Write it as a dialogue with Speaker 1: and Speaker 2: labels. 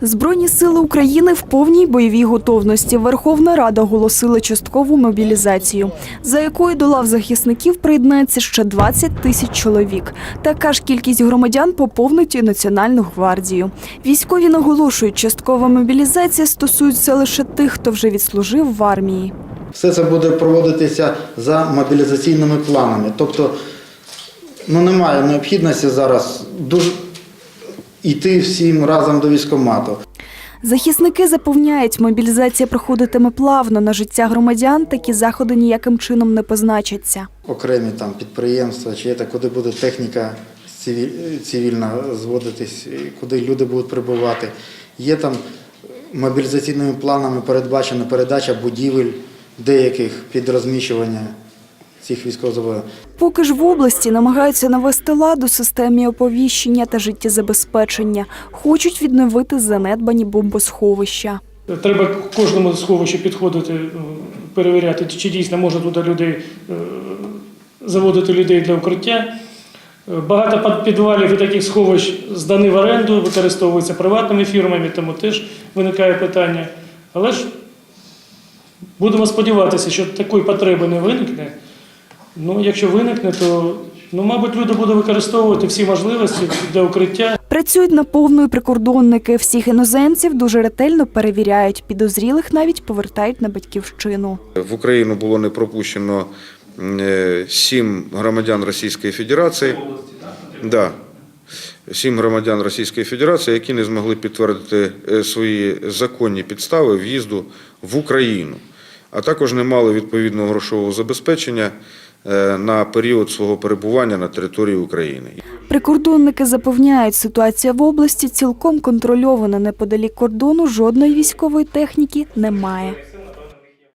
Speaker 1: Збройні сили України в повній бойовій готовності. Верховна Рада оголосила часткову мобілізацію, за якою до лав захисників приєднається ще 20 тисяч чоловік. Така ж кількість громадян поповнить і Національну гвардію. Військові наголошують, часткова мобілізація стосується лише тих, хто вже відслужив в армії.
Speaker 2: Все це буде проводитися за мобілізаційними планами. Тобто ну, немає необхідності зараз дуже йти всім разом до військкомату.
Speaker 1: Захисники запевняють, мобілізація проходитиме плавно на життя громадян. Такі заходи ніяким чином не позначаться.
Speaker 2: Окремі там підприємства, чи це, куди буде техніка цивільна зводитись, куди люди будуть прибувати. Є там мобілізаційними планами передбачена передача будівель деяких під розміщування цих військовозобов'язаних.
Speaker 1: Поки ж в області намагаються навести лад у системі оповіщення та життєзабезпечення. Хочуть відновити занедбані бомбосховища.
Speaker 3: Треба кожному сховищу підходити, е, перевіряти, чи дійсно можна туди людей е, заводити людей для укриття. Е, Багато підвалів і таких сховищ здані в оренду, використовуються приватними фірмами, тому теж виникає питання. Але ж будемо сподіватися, що такої потреби не виникне. Ну, якщо виникне, то ну, мабуть, люди будуть використовувати всі можливості для укриття.
Speaker 1: Працюють наповну і прикордонники. Всіх іноземців дуже ретельно перевіряють. Підозрілих навіть повертають на батьківщину.
Speaker 4: В Україну було не пропущено е, сім громадян Російської Федерації. Да. Сім громадян Російської Федерації, які не змогли підтвердити е, свої законні підстави в'їзду в Україну, а також не мали відповідного грошового забезпечення на період свого перебування на території України.
Speaker 1: Прикордонники запевняють, ситуація в області цілком контрольована. Неподалік кордону жодної військової техніки немає.